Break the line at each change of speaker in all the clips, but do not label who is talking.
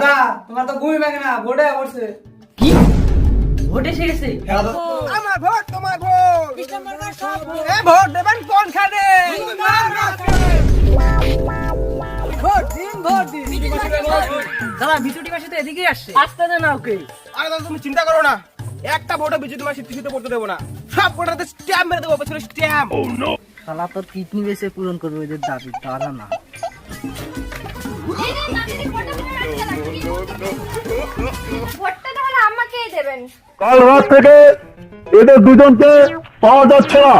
দাদা তোমার তো ঘুমই ভাঙে না বোর্ডে পড়ছে।
কি? ভোট এসে গেছে
আমার ভোট তোমার ভোট। এ ভোট দেবেন ভোট দিন ভোট দিন।
দাদা বিচুটি মাসে তো এদিকেই আসছে। আসতে দে না ওকে।
আরে দাদা তুমি চিন্তা করো না। একটা ভোটে বিদ্যুৎ মাসি টিসিতে পড়তে দেবো না। সব ভোটারতে স্ট্যাম্প মেরে দেবো পেছনে স্ট্যাম্প
শালা তোর কিডনি বেসে পূরণ করবে ওদের দাবি তারা না।
ভোটটা তাহলে আমাকেই দেবেন।
কাল রাত থেকে এদের দুজনকে পাওয়া যাচ্ছে না।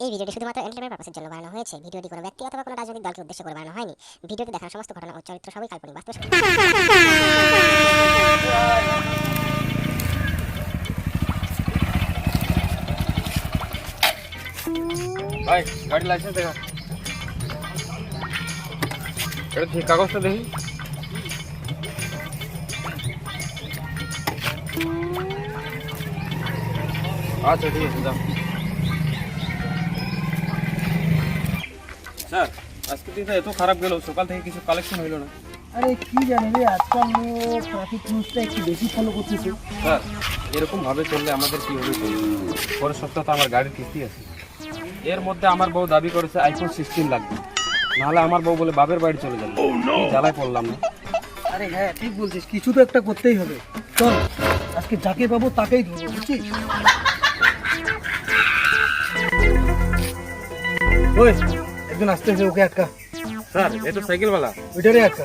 এই ভিডিওটি শুধুমাত্র এন্টারটেনমেন্ট পারপাসের জন্য বানানো হয়েছে। ভিডিওটি কোনো ব্যক্তি অথবা কোনো রাজনৈতিক দলকে উদ্দেশ্য করে বানানো হয়নি। ভিডিওতে দেখানো সমস্ত ঘটনা ও চরিত্র সবই কাল্পনিক বাস্তব
ভাই গাড়ি লাইসেন্স দেখা এটা ঠিক কাগজটা দেখি। আচ্ছা ঠিক আছে যাও। স্যার আজকে দিনটা এত খারাপ গেল সকাল থেকে কিছু কালেকশন হইল না।
আরে কি জানি রে আজকাল ট্রাফিক রুলসটা একটু বেশি ফলো করতেছে।
স্যার এরকম ভাবে চললে আমাদের কি হবে? পরের সপ্তাহে তো আমার গাড়ির কিস্তি আছে। এর মধ্যে আমার বউ দাবি করেছে আইফোন সিক্সটিন লাগবে। নাহলে আমার বউ বলে বাপের বাড়ি চলে যাবে জ্বালায় পড়লাম না
আরে হ্যাঁ ঠিক বলছিস কিছু তো একটা করতেই হবে চল আজকে যাকে পাবো তাকেই ধরবো বুঝছিস ওই একজন আসতেছে ওকে আটকা
স্যার এ তো সাইকেলওয়ালা
ওইটারে আটকা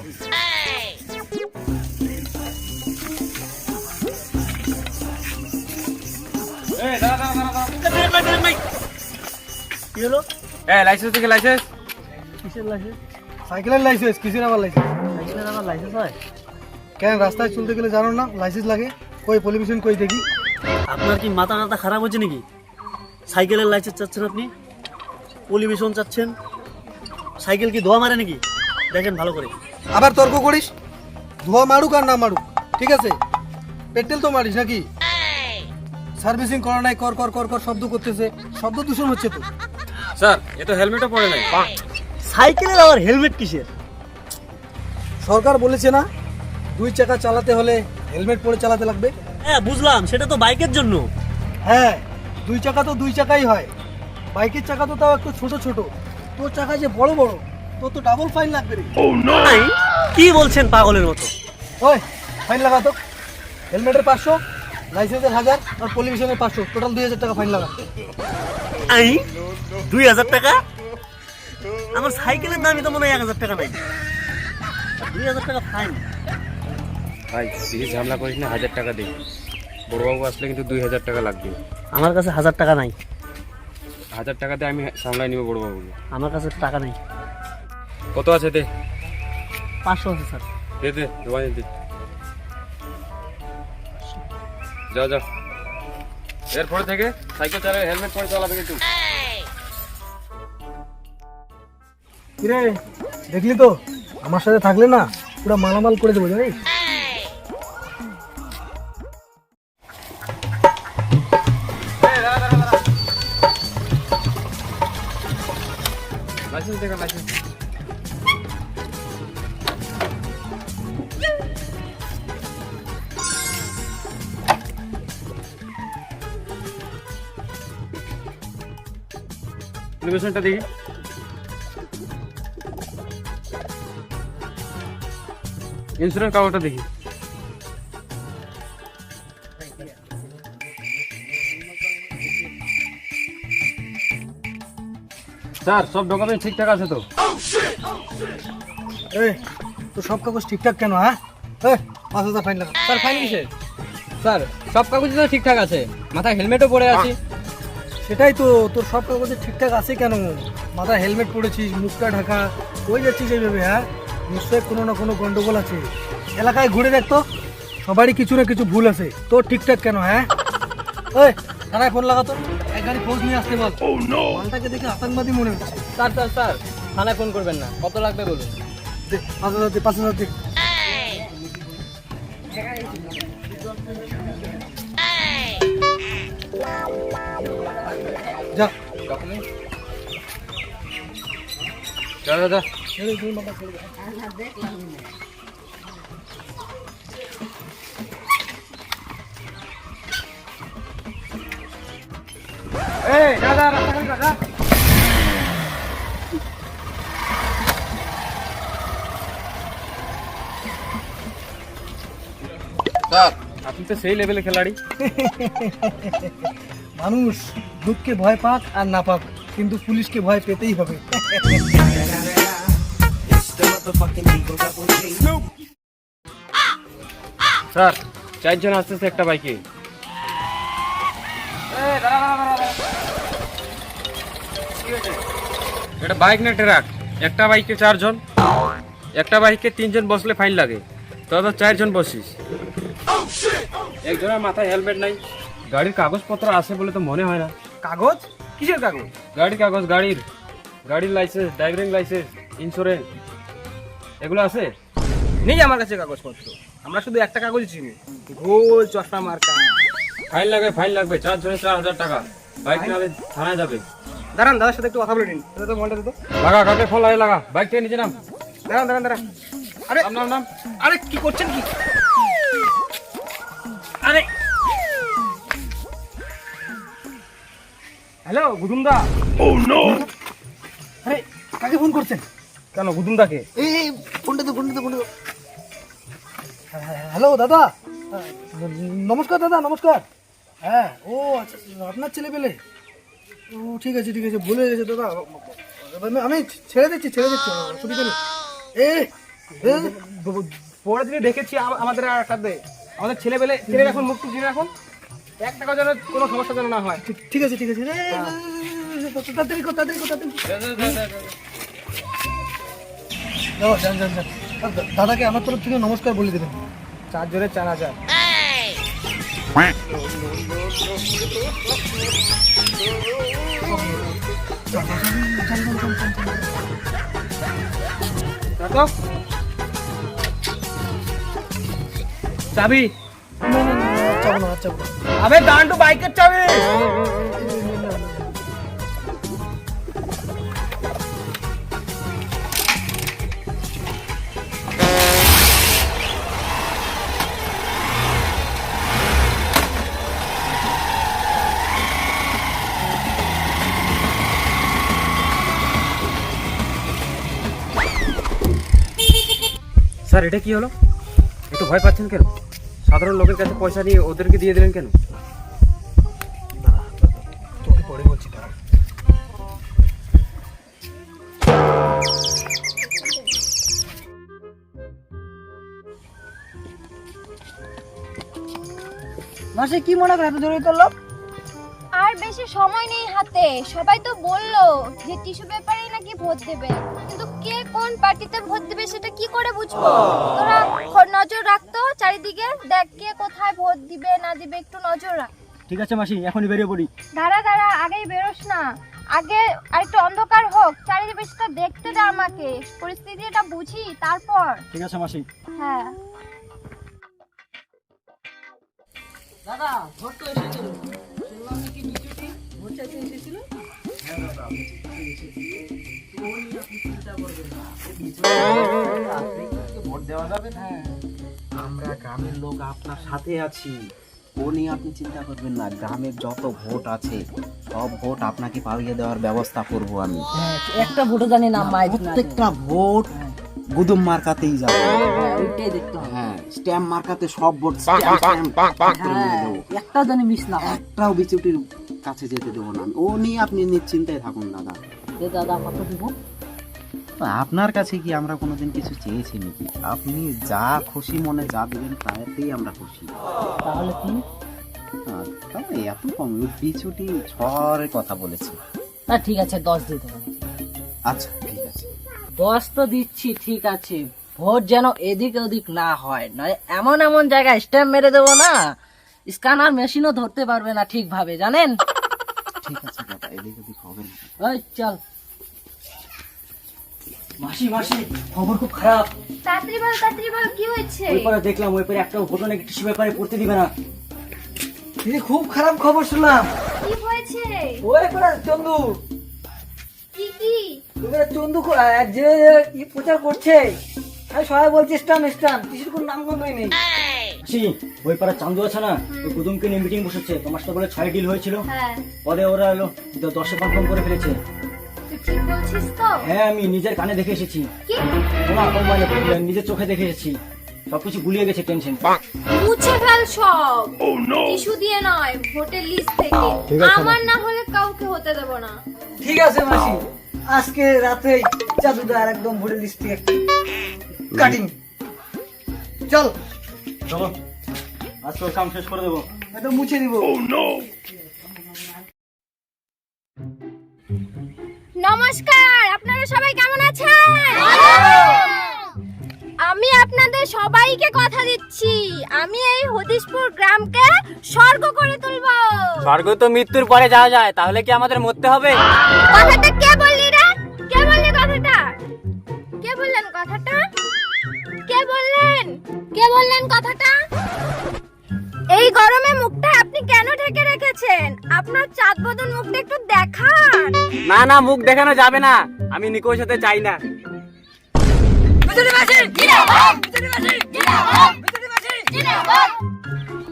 কি হলো
এ লাইসেন্স থেকে লাইসেন্স
কিসের লাইসেন্স। সাইকেলের লাইসেন্স কিসের আবার লাইসেন্স? সাইকেলের আবার লাইসেন্স হয়? কেন রাস্তায় চলতে গেলে জানো না লাইসেন্স লাগে? কই পলিউশন কই দেখি?
আপনার কি মাথা মাথা খারাপ হচ্ছে নাকি? সাইকেলের লাইসেন্স চাচ্ছেন আপনি? পলিভিশন চাচ্ছেন? সাইকেল কি ধোয়া মারে নাকি? দেখেন ভালো করে।
আবার তর্ক করিস? ধোয়া মারুক আর না মারুক ঠিক আছে? পেট্রোল তো মারিস নাকি? সার্ভিসিং করা নাই কর কর কর কর শব্দ করতেছে। শব্দ দূষণ হচ্ছে তো।
স্যার এ তো হেলমেটও পরে নাই।
সাইকেলের আবার হেলমেট কিসের?
সরকার বলেছে না দুই চাকা চালাতে হলে হেলমেট পরে চালাতে লাগবে।
হ্যাঁ বুঝলাম সেটা তো বাইকের জন্য।
হ্যাঁ দুই চাকা তো দুই চাকাই হয়। বাইকের চাকা তো তাও একটু ছোট ছোট। তোর চাকা যে বড় বড় তোর তো ডাবল ফাইন লাগবে রে।
নাই, কি বলছেন পাগলের মতো?
ওই ফাইন লাগা তো। হেলমেটের পাঁচশো লাইসেন্সের হাজার আর পলিউশনের পাঁচশো। টোটাল দুই হাজার টাকা ফাইন লাগা।
আই দুই হাজার টাকা? আমার সাইকেলের দামই তো মনে হয় এক হাজার টাকা নাই। দুই হাজার টাকা ফাইন
ভাই বেশি ঝামেলা করিস না হাজার টাকা দিই বড়বাবু আসলে কিন্তু দুই হাজার টাকা লাগবে।
আমার কাছে হাজার টাকা নাই।
হাজার টাকা দিয়ে আমি সামলাই নিব বড়বাবুকে।
আমার কাছে টাকা নেই।
কত আছে দে?
পাঁচশো আছে স্যার।
দে দে জমা দে। যাও যাও এরপরে থেকে সাইকেল চালাবে হেলমেট পরে চালাবে কিন্তু।
কিরে দেখলি তো? আমার সাথে থাকলে না পুরো মালামাল করে দেবো জানিস?
দেখা। ইন্স্যুরেন্স কাগজটা দেখি। স্যার সব ডকুমেন্ট ঠিকঠাক আছে তো?
এই তো সব কাগজ ঠিকঠাক কেন হ্যাঁ? এই, পাঁচ হাজার ফাইন লাগা।
স্যার ফাইন কিসের? স্যার সব কাগজ তো ঠিকঠাক আছে। মাথায় হেলমেটও পরে আছি।
সেটাই তো তোর সব কাগজে ঠিকঠাক আছে কেন? মাথায় হেলমেট পরেছিস মুখটা ঢাকা। ওই যাচ্ছিস এইভাবে হ্যাঁ? নিশ্চয়ই কোনো না কোনো গন্ডগোল আছে। এলাকায় ঘুরে দেখতো সবারই কিছু না কিছু ভুল আছে। তোর ঠিকঠাক কেন হ্যাঁ? ওই থানায় ফোন লাগাতো এক গাড়ি নিয়ে আসতে বল। মালটাকে দেখে আতঙ্কবাদী মনে হচ্ছে।
স্যার স্যার স্যার থানায় ফোন করবেন না। কত লাগবে বলুন?
পাঁচ হাজার দে পাঁচ হাজার দে। যা।
দাদা দাদা
ছেড়ে দে, মাথা ছেড়ে দে।
এই দাদা রাস্তা খালি দাদা
স্যার আপনি তো সেই লেভেলে খেলাড়ি
মানুষ দুঃখকে ভয় পাক আর না পাক কিন্তু পুলিশকে ভয় পেতেই হবে
স্যার চারজন আসতেছে একটা বাইকে। এটা বাইক না ট্রাক? একটা বাইকে চারজন একটা বাইকে তিনজন বসলে ফাইন লাগে। তবে চারজন বসিস। একজনের মাথায় হেলমেট নাই। গাড়ির কাগজপত্র আছে বলে তো মনে হয় না।
কাগজ? কিসের কাগজ?
গাড়ির কাগজ গাড়ির গাড়ির লাইসেন্স ড্রাইভিং লাইসেন্স ইন্স্যুরেন্স এগুলো আছে?
নেই আমার কাছে কাগজপত্র। আমরা শুধু একটা কাগজ চিনি। গোল চশমা মার্কা।
ফাইন লাগবে ফাইন লাগবে। চার জনে চার হাজার টাকা। বাইক নালে থানায় যাবে।
দাঁড়ান দাদার সাথে একটু কথা বলে নিন। দাদা তো মনটা দিত
লাগা কাকে ফোন লাগে লাগা। বাইক থেকে নিচে নাম।
দাঁড়ান দাঁড়ান দাঁড়ান। আরে
নাম নাম নাম।
আরে কি করছেন কি? আরে। হ্যালো গুদুমদা ও নো
আরে কাকে ফোন করছেন?
কেন গুদুমদাকে
এই এই, ফোনটা তো ফোনটা তো ফোনটা হ্যাঁ, হ্যালো দাদা নমস্কার দাদা নমস্কার হ্যাঁ ও আচ্ছা আপনার ছেলে পেলে ও ঠিক আছে ঠিক আছে ভুলে গেছে দাদা আমি- ছেড়ে দিচ্ছি ছেড়ে দিচ্ছি অসুবিধা নেই এ
পরে দিনে দেখেছি আমাদের আর একটা দে। আমাদের ছেলে পেলে ছেলে এখন মুখ টুক রাখুন এক টাকা যেন কোনো সমস্যা যেন না হয়
ঠিক- আছে ঠিক আছে তাড়াতাড়ি কর তাড়াতাড়ি কর তাড়াতাড়ি যান যান যান দাদাকে আমার তরফ থেকে নমস্কার বলে দেবেন।
চারজনের চার হাজার। দেখো। চাবি?
না না
আবে দাঁড়টু বাইকের চাবি।
স্যার এটা কি হলো? একটু ভয় পাচ্ছেন কেন? সাধারণ লোকের কাছে পয়সা নিয়ে ওদেরকে দিয়ে দিলেন কেন?
তোকে পরে বলছি মাসে কি মনে করে এত জরুরি তোর লোক
আর বেশি সময় নেই হাতে। সবাই তো বলল যে টিস্যু পেপারে নাকি ভোট দেবে। কোন পার্টিতে ভোট দিবে সেটা কি করে বুঝব? তোরা নজর রাখতো চারিদিকে দেখ কে কোথায় ভোট দিবে না দিবে একটু নজর রাখ।
ঠিক আছে মাসি এখনই বেরিয়ে পড়ি।
দাঁড়া দাঁড়া আগেই বেরোস না। আগে আরেকটু অন্ধকার হোক চারিদিকে চারিদিকটা দেখতে দে আমাকে। পরিস্থিতিটা বুঝি তারপর।
ঠিক আছে মাসি।
হ্যাঁ।
দাদা ভোট তো এসেছিল। শুনলাম নাকি ভোট চাইতে এসেছিল?
ভোট দেওয়া যাবে না। আমরা গ্রামের লোক আপনার সাথে আছি। ও নিয়ে আপনি চিন্তা করবেন না গ্রামের যত ভোট আছে সব ভোট আপনাকে পাইয়ে দেওয়ার ব্যবস্থা করব আমি।
একটা ভোটও জানি না না
প্রত্যেকটা ভোট গুদুম মার্কাতেই যাবে।
ওইটাই দেখতে হবে।
হ্যাঁ স্ট্যাম্প মার্কাতে সব ভোট স্ট্যাম্প স্ট্যাম্প করে মেরে দেবো।
একটা জানি মিস না
একটাও বিচুটির কাছে যেতে দেবো না। আমি। ও নিয়ে আপনি নিশ্চিন্তায় থাকুন দাদা।
দাদা কত দিব।
আপনার কাছে কি আমরা কোনোদিন কিছু চেয়েছি নাকি? আপনি যা খুশি মনে যা দেবেন তাতেই আমরা খুশি।
তাহলে কি?
তবে এত কম পিছুটি ছড়ের কথা বলেছে।
না ঠিক আছে দশ দেবো।
আচ্ছা ঠিক আছে।
দশ তো দিচ্ছি ঠিক আছে। ভোট যেন এদিক ওদিক না হয় নয় এমন এমন জায়গায় স্ট্যাম্প মেরে দেবো না। স্ক্যানার মেশিনও ধরতে পারবে না ঠিকভাবে জানেন?
ঠিক আছে দাদা এদিক ওদিক হবে না।
ওই চল। মাসি মাসি খবর খুব খারাপ।
তাড়াতাড়ি বল তাড়াতাড়ি বল কি হয়েছে?
ওই পারে দেখলাম ওই পারে একটা পেপারে পড়তে দিবে না।
দিদি খুব খারাপ খবর শুনলাম।
কি হয়েছে?
ওই করে চন্দু।
কি কি?
চন্দু যে প্রচার করছে তাই সবাই বলছে স্টান স্টান কিছুর কোনো নাম গন্ধই নেই।
সি ওই পাড়া চান্দু আছে না ওই কুদুমকে নিয়ে মিটিং বসেছে তোমার সাথে বলে ছয় ডিল হয়েছিল।
হ্যাঁ।
পরে ওরা এলো দশে কনফার্ম করে ফেলেছে।
তুই ঠিক বলছিস তো?
হ্যাঁ আমি নিজের কানে দেখে এসেছি।
কি?
মানে নিজের চোখে দেখে এসেছি। সবকিছু গুলিয়ে গেছে টেনশন।
মুছে ফেল সব। টিস্যু দিয়ে নয় ভোটের লিস্ট থেকে। আমার না হলে কাউকে হতে দেব না।
ঠিক আছে মাসি। আজকে রাতে চাদুদার একদম ভোটের লিস্ট থেকে কাটিং চল।
চলো। আজ তোর কাম শেষ করে দেবো।
এটা মুছে দিব
নমস্কার আপনারা সবাই কেমন আছেন? আমি আপনাদের সবাইকে কথা দিচ্ছি। আমি এই হদিশপুর গ্রামকে স্বর্গ করে তুলবো।
স্বর্গ তো মৃত্যুর পরে যাওয়া যায় তাহলে কি আমাদের মরতে হবে?
কথাটা কে বললি রে? কে বললি কথাটা? কে বললেন কথাটা? কে বললেন? কে বললেন কথাটা? এই গরমে কেন ঢেকে রেখেছেন? আপনার চাঁদ বদন মুখটা একটু দেখান।
না না মুখ দেখানো যাবে না। আমি নিকোর সাথে চাই না।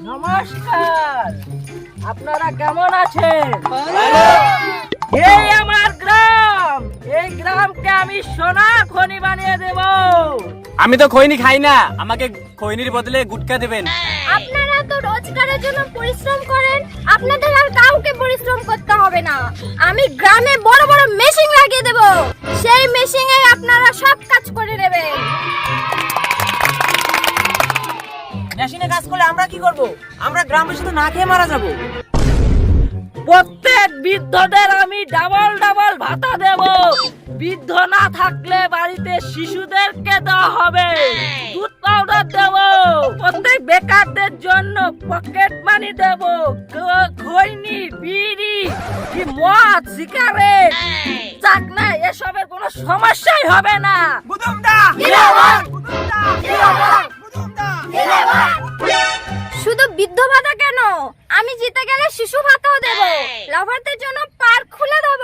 নমস্কার। আপনারা কেমন আছেন? এই আমার গ্রাম এই গ্রামকে আমি সোনা খনি বানিয়ে দেব। আমি তো খৈনি খাই না আমাকে খৈনির বদলে গুটকা দেবেন।
আপনারা তো রোজগারের জন্য পরিশ্রম করেন আপনাদের আর কাউকে পরিশ্রম করতে হবে না। আমি গ্রামে বড় বড় মেশিন লাগিয়ে দেব সেই মেশিনে আপনারা সব কাজ করে নেবেন।
মেশিনে কাজ করলে আমরা কি করব? আমরা গ্রামে শুধু না খেয়ে মারা যাব। প্রত্যেক বৃদ্ধদের আমি ডাবল ডাবল ভাতা দেব। বৃদ্ধ না থাকলে বাড়িতে শিশুদেরকে দেওয়া হবে। দুধ পাউডার দেব। প্রত্যেক বেকারদের জন্য পকেট মানি দেব। খৈনি বিড়ি কি মদ সিগারেট চাকনা এসবের কোনো সমস্যাই হবে না।
শুধু বৃদ্ধ ভাতা কেন? আমি জিতে গেলে শিশু ভাতাও দেব। লাভারদের জন্য পার্ক খুলে দেব।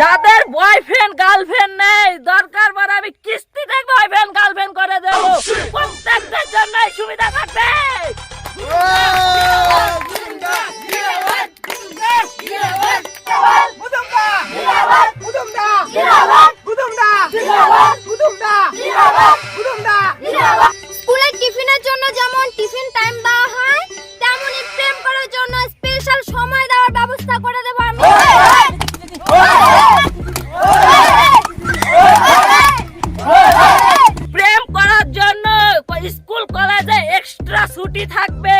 যাদের বয়ফ্রেন্ড গার্লফ্রেন্ড নেই দরকার পড়ে আমি কিস্তিতে বয়ফ্রেন্ড গার্লফ্রেন্ড করে দেব। প্রত্যেকদের জন্য সুবিধা থাকবে।
স্কুলের টিফিনের জন্য যেমন টিফিন টাইম দেওয়া হয় তেমনি প্রেম করার জন্য স্পেশাল সময় দেওয়ার ব্যবস্থা করে দেবো
ছুটি থাকবে।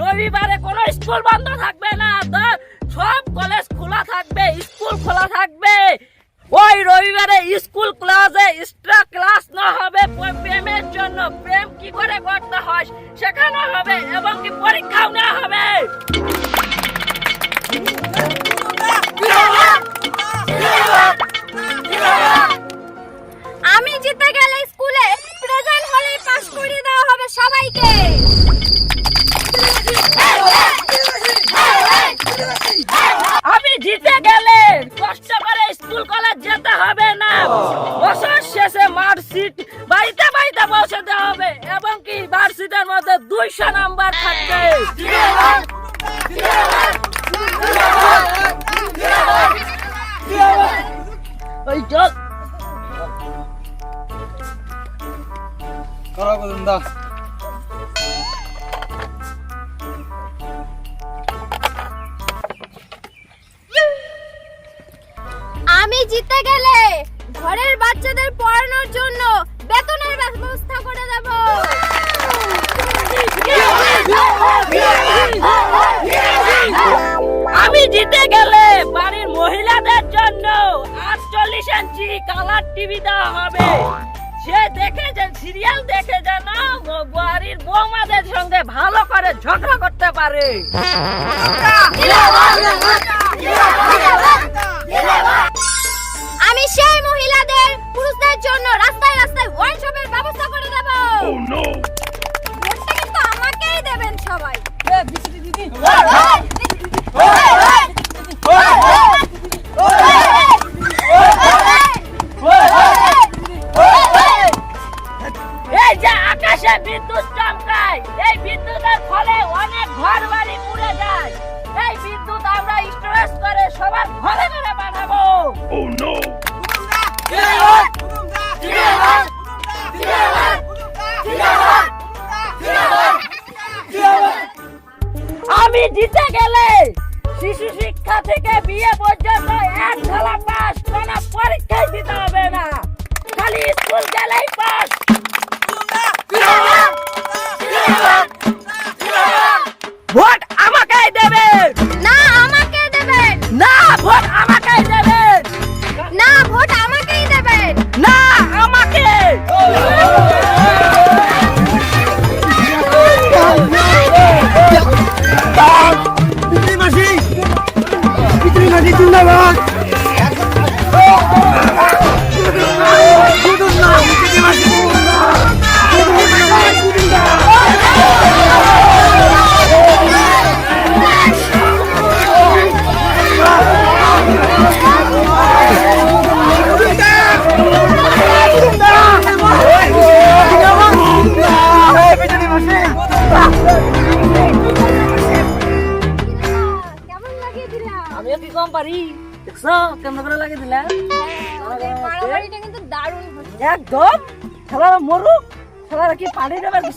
রবিবারে কোনো স্কুল বন্ধ থাকবে না। সব কলেজ খোলা থাকবে, স্কুল খোলা থাকবে। ওই রবিবারে স্কুল ক্লাসে এক্সট্রা ক্লাস না হবে। প্রেমের জন্য প্রেম কি করে করতে হয় শেখানো হবে এবং কি পরীক্ষাও না হবে।
আমি জিতে গেলে স্কুলে প্রেজেন্ট হলেই পাস করিয়ে দেওয়া হবে সবাইকে।
আমি জিতে গেলে কষ্ট করে স্কুল কলেজ যেতে হবে না। বছর শেষে মার্কশিট বাড়িতে বাড়িতে পৌঁছে দেওয়া হবে এবং কি মার্কশিটের মধ্যে দুইশো নাম্বার থাকবে। ওই চল
আমি জিতে গেলে ঘরের বাচ্চাদের পড়ানোর জন্য বেতনের ব্যবস্থা করে দেব।
আমি জিতে গেলে বাড়ির মহিলাদের জন্য আটচল্লিশ ইঞ্চি কালার টিভি দেওয়া হবে। সে দেখে যে সিরিয়াল দেখে যেন বাড়ির বৌমাদের সঙ্গে ভালো করে ঝগড়া করতে পারে
আমি সেই মহিলাদের পুরুষদের জন্য রাস্তায় রাস্তায় ওয়াইন শপের ব্যবস্থা করে দেব ভোটটা কিন্তু আমাকেই দেবেন সবাই
জিন্দাবাদ
দেশে বিদ্যুৎ
চমকায়। এই বিদ্যুতের ফলে অনেক ঘর বাড়ি পুড়ে যায়।
এই বিদ্যুৎ আমরা স্টোরেজ করে
সবার ঘরে ঘরে পাঠাবো ও oh, নো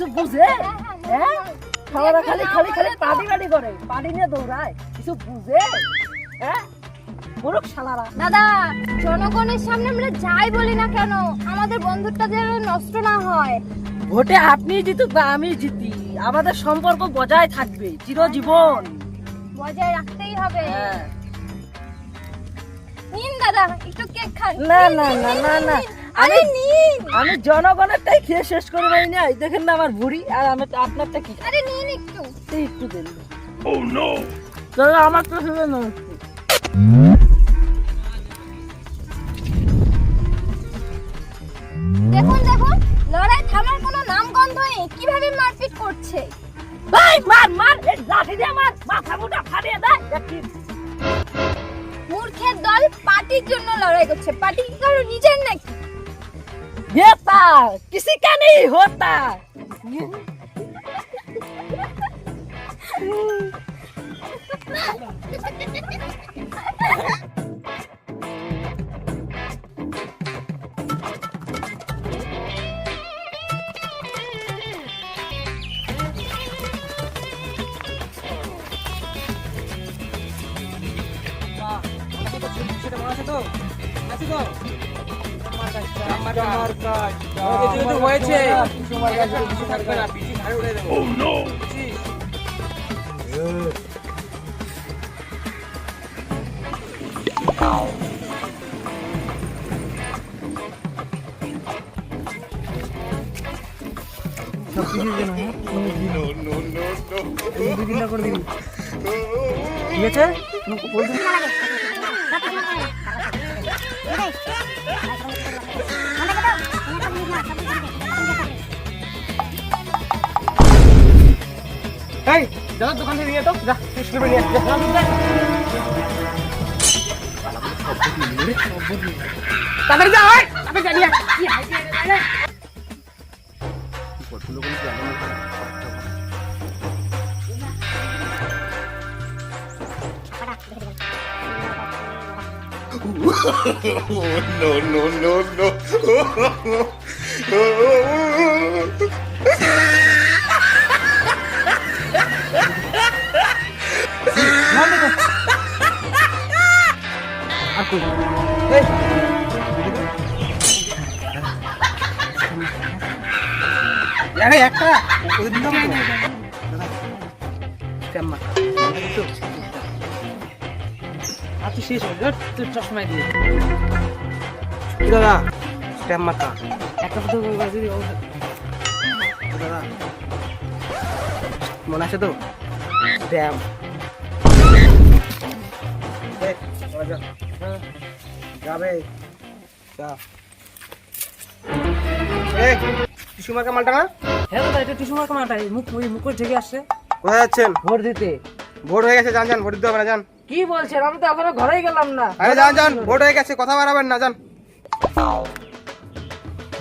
কিছু বুঝে? হ্যাঁ? খেলারা খালি খালি খালি পানি বাড়ি করে। পানি নিয়ে দৌড়ায়। কিছু বুঝে? হ্যাঁ? শালারা।
দাদা জনগণের সামনে আমরা যাই বলি না কেন? আমাদের বন্ধুত্বটা যেন নষ্ট না হয়।
ভোটে আপনি জিতুক বা আমি জিতি আমাদের সম্পর্ক বজায় থাকবে চিরজীবন।
বজায় রাখতেই হবে।
হ্যাঁ।
নিন দাদা একটু কেক খান।
না না না না না।
আরে নিন।
আমি জনগণেরটাই খেয়ে শেষ করে পারি না দেখেন না আমার ভুড়ি আর আমি তো আপনারটা কি?
আরে নিন একটু।
একটু দেন। দাদা আমার তো শুনে না
দেখুন দেখুন লড়াই থামার কোনো নাম গন্ধ নেই। কীভাবে মারপিট করছে?
ভাই মার মার এই লাঠি দিয়ে মার। মাথা মুটা ফাটিয়ে দেয় দেখি।
মূর্খের দল পার্টির জন্য লড়াই করছে। পার্টি কি কারও নিজের নাকি?
Yeta, kisikani hota. Ha ha ha! দিবি
ঠিক
এই দাদা দোকান থেকে নিয়ে তো যা শেষ করে নিয়ে আয়, যা। তাড়াতাড়ি যা ভাই তাড়াতাড়ি যা নিয়ে আয়।
আর কই
আরে একটা ওদের দিন মার। আর তুই শেষ হয়ে তুই চশমায় দিয়ে কি দাদা? স্ট্যাম্প মারতা একটা ও দাদা। মনে আছে তো? স্ট্যাম্প
কি বলছেন আমি তো এখনও ঘরেই গেলাম না
আরে ভোট হয়ে গেছে কথা না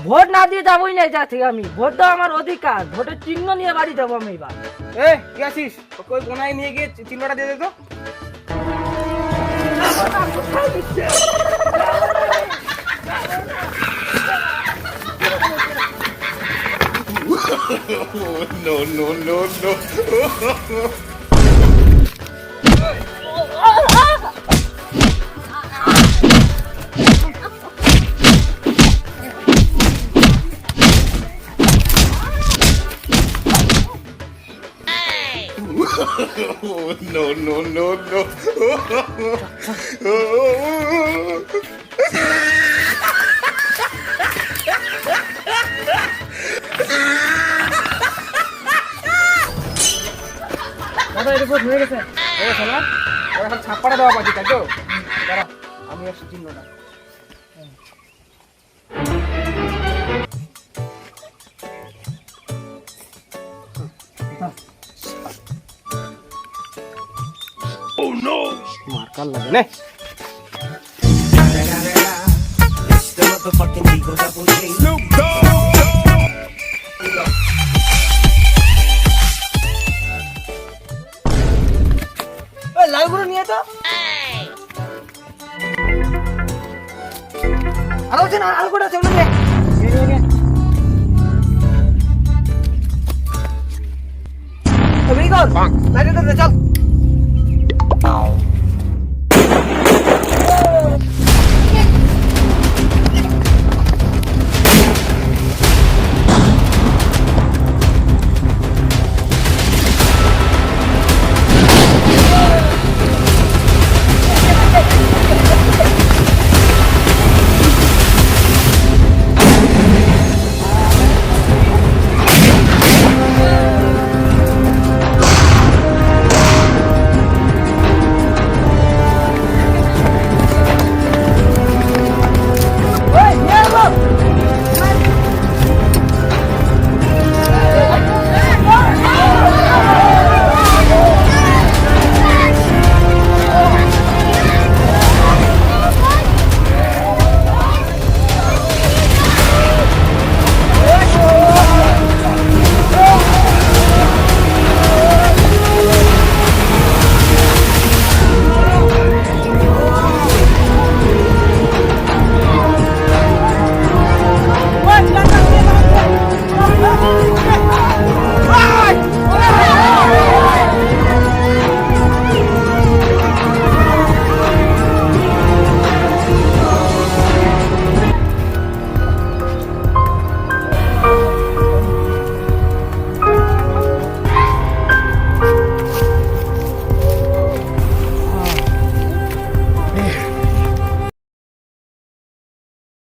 ভোট না দিয়ে যাবোই না যা থেকে আমি ভোট দেওয়া আমার অধিকার ভোটের চিহ্ন নিয়ে বাড়ি যাব আমি এবার
এ কি আছিস? ওই কোনায় নিয়ে গিয়ে চিহ্নটা দিয়ে দে তো। no, no, no, no.
দাদা এটা ভোট হয়ে গেছে।
হয়ে গেছে না এবার এখন ছাপ্পাটা দেওয়া বাকি, তাই তো? দাঁড়া আমি আসছি চিহ্নটা। মার্কার লাগে না লালগুলো নিয়ে তো আরও আছে না আরও কটা আছে ওগুলো নে। নে, নে, নে।